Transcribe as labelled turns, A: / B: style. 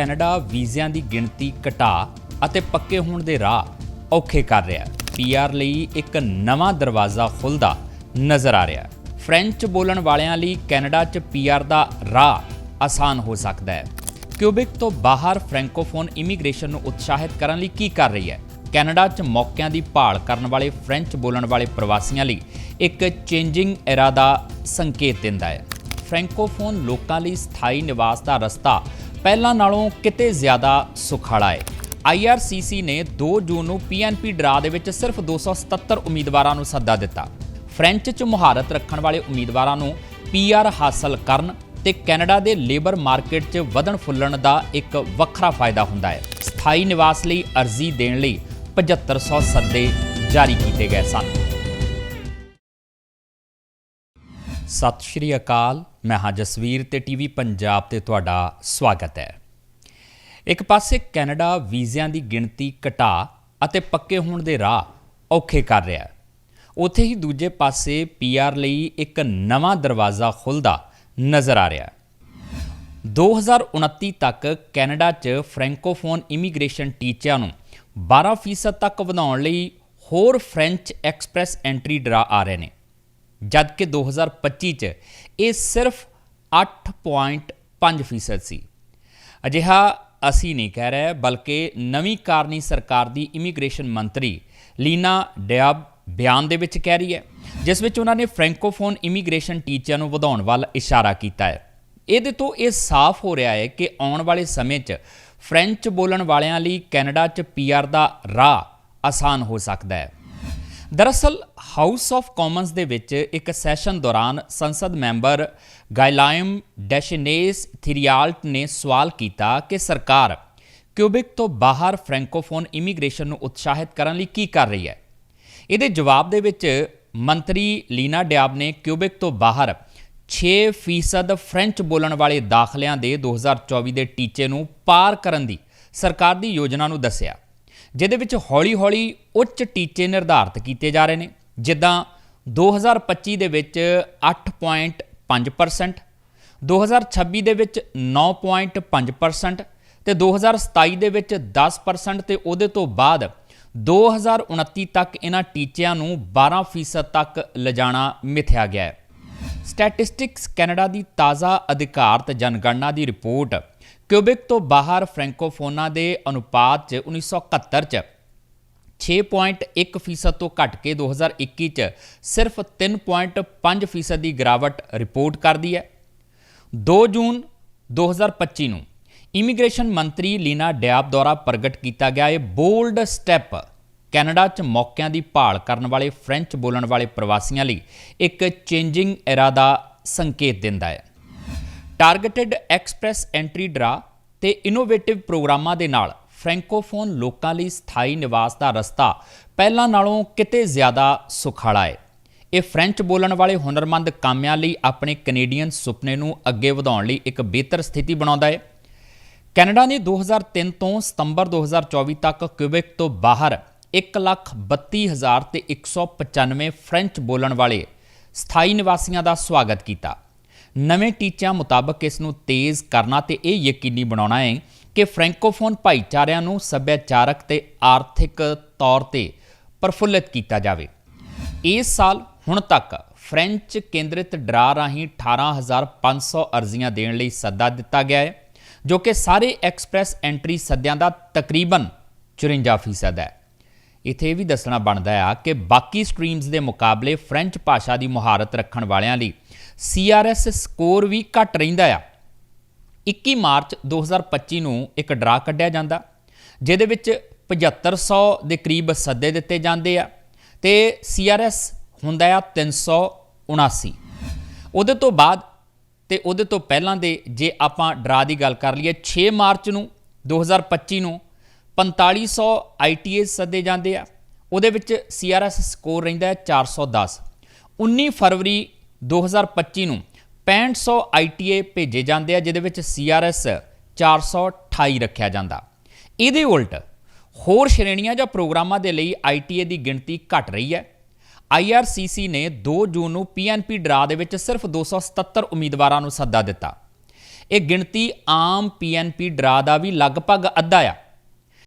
A: Canada ਵੀਜ਼ਿਆਂ ਦੀ ਗਿਣਤੀ ਘਟਾ ਅਤੇ ਪੱਕੇ ਹੋਣ ਦੇ ਰਾਹ ਔਖੇ ਕਰ ਰਿਹਾ ਹੈ। ਪੀਆਰ ਲਈ ਇੱਕ ਨਵਾਂ ਦਰਵਾਜ਼ਾ ਖੁੱਲਦਾ ਨਜ਼ਰ ਆ ਰਿਹਾ ਹੈ। ਫ੍ਰੈਂਚ ਬੋਲਣ ਵਾਲਿਆਂ ਲਈ ਕੈਨੇਡਾ 'ਚ ਪੀਆਰ ਦਾ ਰਾਹ ਆਸਾਨ ਹੋ ਸਕਦਾ ਹੈ। ਕਿਊਬਿਕ ਤੋਂ ਬਾਹਰ ਫ੍ਰੈਂਕੋਫੋਨ ਇਮੀਗ੍ਰੇਸ਼ਨ ਨੂੰ ਉਤਸ਼ਾਹਿਤ ਕਰਨ ਲਈ ਕੀ ਕਰ ਰਹੀ ਹੈ? ਕੈਨੇਡਾ 'ਚ ਮੌਕਿਆਂ ਦੀ ਭਾਲ ਕਰਨ ਵਾਲੇ ਫ੍ਰੈਂਚ ਬੋਲਣ ਵਾਲੇ ਪ੍ਰਵਾਸੀਆਂ ਲਈ ਇੱਕ ਚੇਂਜਿੰਗ ਐਰਾ ਦਾ ਸੰਕੇਤ ਦਿੰਦਾ ਹੈ। ਫ੍ਰੈਂਕੋਫੋਨ ਲੋਕਾਂ ਲਈ ਸਥਾਈ ਨਿਵਾਸ ਦਾ ਰਸਤਾ ਪਹਿਲਾਂ ਨਾਲੋਂ ਕਿਤੇ ਜ਼ਿਆਦਾ ਸੁਖਾਲਾ ਹੈ। IRCC ਨੇ 2 ਜੂਨ ਨੂੰ PNP ਡਰਾ ਦੇ ਵਿੱਚ ਸਿਰਫ 277 ਉਮੀਦਵਾਰਾਂ ਨੂੰ ਸੱਦਾ ਦਿੱਤਾ। ਫ੍ਰੈਂਚ 'ਚ ਮੁਹਾਰਤ ਰੱਖਣ ਵਾਲੇ ਉਮੀਦਵਾਰਾਂ ਨੂੰ PR ਹਾਸਲ ਕਰਨ ਤੇ ਕੈਨੇਡਾ ਦੇ ਲੇਬਰ ਮਾਰਕੀਟ 'ਚ ਵਧਣ ਫੁੱਲਣ ਦਾ ਇੱਕ ਵੱਖਰਾ ਫਾਇਦਾ ਹੁੰਦਾ ਹੈ। ਸਥਾਈ ਨਿਵਾਸ ਲਈ ਅਰਜ਼ੀ ਦੇਣ ਲਈ 7500 ਸੱਦੇ ਜਾਰੀ ਕੀਤੇ ਗਏ ਸਨ। ਸਤਿ ਸ਼੍ਰੀ ਅਕਾਲ, ਮੈਂ ਹਾਂ ਜਸਵੀਰ ਤੇ ਟੀਵੀ ਪੰਜਾਬ ਤੇ ਤੁਹਾਡਾ ਸਵਾਗਤ ਹੈ। ਇੱਕ ਪਾਸੇ ਕੈਨੇਡਾ ਵੀਜ਼ਿਆਂ ਦੀ ਗਿਣਤੀ ਘਟਾ ਅਤੇ ਪੱਕੇ ਹੋਣ ਦੇ ਰਾਹ ਔਖੇ ਕਰ ਰਿਹਾ ਹੈ। ਉੱਥੇ ਹੀ ਦੂਜੇ ਪਾਸੇ ਪੀਆਰ ਲਈ ਇੱਕ ਨਵਾਂ ਦਰਵਾਜ਼ਾ ਖੁੱਲਦਾ ਨਜ਼ਰ ਆ ਰਿਹਾ ਹੈ। 2029 ਤੱਕ ਕੈਨੇਡਾ 'ਚ ਫ੍ਰੈਂਕੋਫੋਨ ਇਮੀਗ੍ਰੇਸ਼ਨ ਟੀਚਿਆਂ ਨੂੰ 12% ਤੱਕ ਵਧਾਉਣ ਲਈ ਹੋਰ ਫ੍ਰੈਂਚ ਐਕਸਪ੍ਰੈਸ ਐਂਟਰੀ ਡਰਾ ਆ ਰਹੇ ਨੇ। ਜਦਕਿ 2025 'ਚ ਇਹ ਸਿਰਫ 8.5% ਸੀ। ਅਜਿਹਾ ਅਸੀਂ ਨਹੀਂ ਕਹਿ ਰਹੇ, ਬਲਕਿ ਨਵੀਂ ਕਾਰਨੀ ਸਰਕਾਰ ਦੀ ਇਮੀਗ੍ਰੇਸ਼ਨ ਮੰਤਰੀ ਲੀਨਾ ਡਿਆਬ ਬਿਆਨ ਦੇ ਵਿੱਚ ਕਹਿ ਰਹੀ ਹੈ, ਜਿਸ ਵਿੱਚ ਉਹਨਾਂ ਨੇ ਫ੍ਰੈਂਕੋਫੋਨ ਇਮੀਗ੍ਰੇਸ਼ਨ ਟੀਚਿਆਂ ਨੂੰ ਵਧਾਉਣ ਵੱਲ ਇਸ਼ਾਰਾ ਕੀਤਾ ਹੈ। ਇਹਦੇ ਤੋਂ ਇਹ ਸਾਫ਼ ਹੋ ਰਿਹਾ ਹੈ ਕਿ ਆਉਣ ਵਾਲੇ ਸਮੇਂ 'ਚ ਫ੍ਰੈਂਚ ਬੋਲਣ ਵਾਲਿਆਂ ਲਈ ਕੈਨੇਡਾ 'ਚ ਪੀਆਰ ਦਾ ਰਾਹ ਆਸਾਨ ਹੋ ਸਕਦਾ ਹੈ। ਦਰਅਸਲ ਹਾਊਸ ਆਫ ਕਾਮਨਸ ਦੇ ਵਿੱਚ ਇੱਕ ਸੈਸ਼ਨ ਦੌਰਾਨ ਸੰਸਦ ਮੈਂਬਰ ਗਾਇਲਾਇਮ ਡੈਸ਼ਨੇਸ ਥਿਰੀਆਲਟ ਨੇ ਸਵਾਲ ਕੀਤਾ ਕਿ ਸਰਕਾਰ ਕਿਊਬਿਕ ਤੋਂ ਬਾਹਰ ਫ੍ਰੈਂਕੋਫੋਨ ਇਮੀਗ੍ਰੇਸ਼ਨ ਨੂੰ ਉਤਸ਼ਾਹਿਤ ਕਰਨ ਲਈ ਕੀ ਕਰ ਰਹੀ ਹੈ? ਇਹਦੇ ਜਵਾਬ ਦੇ ਵਿੱਚ ਮੰਤਰੀ ਲੀਨਾ ਡਿਆਬ ਨੇ ਕਿਊਬਿਕ ਤੋਂ ਬਾਹਰ 6% ਫ੍ਰੈਂਚ ਬੋਲਣ ਵਾਲੇ ਦਾਖਲਿਆਂ ਦੇ 2024 ਦੇ ਟੀਚੇ ਨੂੰ ਪਾਰ ਕਰਨ ਦੀ ਸਰਕਾਰ ਦੀ ਯੋਜਨਾ ਨੂੰ ਦੱਸਿਆ। ਜਿਹਦੇ ਵਿੱਚ ਹੌਲੀ-ਹੌਲੀ ਉੱਚ ਟੀਚੇ ਨਿਰਧਾਰਤ ਕੀਤੇ ਜਾ ਰਹੇ ਨੇ। ਜਿੱਦਾਂ 2025 ਦੇ ਵਿੱਚ 8.5% 2026 ਦੇ ਵਿੱਚ 9.5% ਤੇ 2027 ਦੇ ਵਿੱਚ 10% ਤੇ ਉਹਦੇ ਤੋਂ ਬਾਅਦ 2029 ਤੱਕ ਇਹਨਾਂ ਟੀਚਿਆਂ ਨੂੰ 12% ਤੱਕ ਲਿਜਾਣਾ ਮਿਥਿਆ ਗਿਆ ਹੈ। ਸਟੈਟਿਸਟਿਕਸ ਕੈਨੇਡਾ ਦੀ ਤਾਜ਼ਾ ਅਧਿਕਾਰਤ ਜਨਗਣਨਾ ਦੀ ਰਿਪੋਰਟ ਕਿਊਬਿਕ ਤੋਂ ਬਾਹਰ ਫ੍ਰੈਂਕੋਫੋਨਾਂ ਦੇ ਅਨੁਪਾਤ 'ਚ 1971 'ਚ 6.1% ਤੋਂ ਘਟ ਕੇ 2021 'ਚ, ਸਿਰਫ 3.5% ਦੀ ਗਿਰਾਵਟ ਰਿਪੋਰਟ ਕਰਦੀ ਹੈ। 2 ਜੂਨ 2025 ਨੂੰ ਇਮੀਗ੍ਰੇਸ਼ਨ ਮੰਤਰੀ ਲੀਨਾ ਡਿਆਬ ਦੁਆਰਾ ਪ੍ਰਗਟ ਕੀਤਾ ਗਿਆ ਇਹ ਬੋਲਡ ਸਟੈਪ ਕੈਨੇਡਾ 'ਚ ਮੌਕਿਆਂ ਦੀ ਭਾਲ ਕਰਨ ਵਾਲੇ ਫ੍ਰੈਂਚ ਬੋਲਣ ਵਾਲੇ ਪ੍ਰਵਾਸੀਆਂ ਲਈ ਇੱਕ ਚੇਂਜਿੰਗ ਐਰਾ ਦਾ ਸੰਕੇਤ ਦਿੰਦਾ ਹੈ। ਟਾਰਗੇਟਡ ਐਕਸਪ੍ਰੈਸ ਐਂਟਰੀ ਡਰਾ ਤੇ ਇਨੋਵੇਟਿਵ ਪ੍ਰੋਗਰਾਮਾਂ ਦੇ ਨਾਲ ਫ੍ਰੈਂਕੋਫੋਨ ਲੋਕਾਂ ਲਈ ਸਥਾਈ ਨਿਵਾਸ ਦਾ ਰਸਤਾ ਪਹਿਲਾਂ ਨਾਲੋਂ ਕਿਤੇ ਜ਼ਿਆਦਾ ਸੁਖਾਲਾ ਹੈ ਇਹ ਫ੍ਰੈਂਚ ਬੋਲਣ ਵਾਲੇ ਹੁਨਰਮੰਦ ਕਾਮਿਆਂ ਲਈ ਆਪਣੇ ਕੈਨੇਡੀਅਨ ਸੁਪਨੇ ਨੂੰ ਅੱਗੇ ਵਧਾਉਣ ਲਈ ਇੱਕ ਬਿਹਤਰ ਸਥਿਤੀ ਬਣਾਉਂਦਾ ਹੈ ਕੈਨੇਡਾ ਨੇ 2003 ਤੋਂ ਸਤੰਬਰ 2024 ਤੱਕ ਕਿਊਬਿਕ ਤੋਂ ਬਾਹਰ 132000 ਤੇ 195 ਫ੍ਰੈਂਚ ਬੋਲਣ ਵਾਲੇ ਸਥਾਈ ਨਿਵਾਸੀਆਂ ਦਾ ਸਵਾਗਤ ਕੀਤਾ। ਨਵੇਂ ਟੀਚਿਆਂ ਮੁਤਾਬਕ ਇਸ ਨੂੰ ਤੇਜ਼ ਕਰਨਾ ਤੇ ਇਹ ਯਕੀਨੀ ਬਣਾਉਣਾ ਹੈ ਕਿ ਫ੍ਰੈਂਕੋਫੋਨ ਭਾਈਚਾਰਿਆਂ ਨੂੰ ਸੱਭਿਆਚਾਰਕ ਤੇ ਆਰਥਿਕ ਤੌਰ ਤੇ ਪ੍ਰਫੁੱਲਿਤ ਕੀਤਾ ਜਾਵੇ। ਇਸ ਸਾਲ ਹੁਣ ਤੱਕ ਫ੍ਰੈਂਚ ਕੇਂਦਰਿਤ ਡਰਾ ਰਾਹੀਂ 18500 ਅਰਜ਼ੀਆਂ ਦੇਣ ਲਈ ਸੱਦਾ ਦਿੱਤਾ ਗਿਆ ਹੈ, ਜੋ ਕਿ ਸਾਰੇ ਐਕਸਪ੍ਰੈਸ ਐਂਟਰੀ ਸੱਦਿਆਂ ਦਾ ਤਕਰੀਬਨ 54% ਹੈ। ਇਥੇ ਵੀ ਦੱਸਣਾ ਬਣਦਾ ਆ ਕਿ ਬਾਕੀ ਸਟਰੀਮਸ ਦੇ ਮੁਕਾਬਲੇ ਫ੍ਰੈਂਚ ਭਾਸ਼ਾ ਦੀ ਮੁਹਾਰਤ ਰੱਖਣ ਵਾਲਿਆਂ ਲਈ CRS ਸਕੋਰ ਵੀ ਘੱਟ ਰਹਿੰਦਾ ਆ। 21 ਮਾਰਚ 2025 ਨੂੰ ਇੱਕ ਡਰਾ ਕੱਢਿਆ ਜਾਂਦਾ, ਜਿਹਦੇ ਵਿੱਚ 7500 ਦੇ ਕਰੀਬ ਸੱਦੇ ਦਿੱਤੇ ਜਾਂਦੇ ਆ ਤੇ CRS ਹੁੰਦਾ ਆ 379 ਉਹਦੇ ਤੋਂ ਬਾਅਦ ਤੇ ਉਹਦੇ ਤੋਂ ਪਹਿਲਾਂ ਦੇ ਜੇ ਆਪਾਂ ਡਰਾ ਦੀ ਗੱਲ ਕਰ ਲਈਏ 6 ਮਾਰਚ ਨੂੰ 2025 ਨੂੰ 4500 ITA ਸੱਦੇ ਜਾਂਦੇ ਆ। ਉਹਦੇ ਵਿੱਚ CRS ਸਕੋਰ ਰਹਿੰਦਾ ਹੈ 410 19 ਫਰਵਰੀ 2025 ਨੂੰ 6500 ITA ਭੇਜੇ ਜਾਂਦੇ ਆ, ਜਿਹਦੇ ਵਿੱਚ CRS 428 ਰੱਖਿਆ ਜਾਂਦਾ। ਇਹਦੇ ਉਲਟ ਹੋਰ ਸ਼੍ਰੇਣੀਆਂ ਜਾਂ ਪ੍ਰੋਗਰਾਮਾਂ ਦੇ ਲਈ ITA ਦੀ ਗਿਣਤੀ ਘਟ ਰਹੀ ਹੈ। IRCC ਨੇ 2 ਜੂਨ ਨੂੰ PNP ਡਰਾ ਦੇ ਵਿੱਚ ਸਿਰਫ 277 ਉਮੀਦਵਾਰਾਂ ਨੂੰ ਸੱਦਾ ਦਿੱਤਾ। ਇਹ ਗਿਣਤੀ ਆਮ ਪੀਐਨਪੀ ਡਰਾ ਦਾ ਵੀ ਲਗਭਗ ਅੱਧਾ ਆ।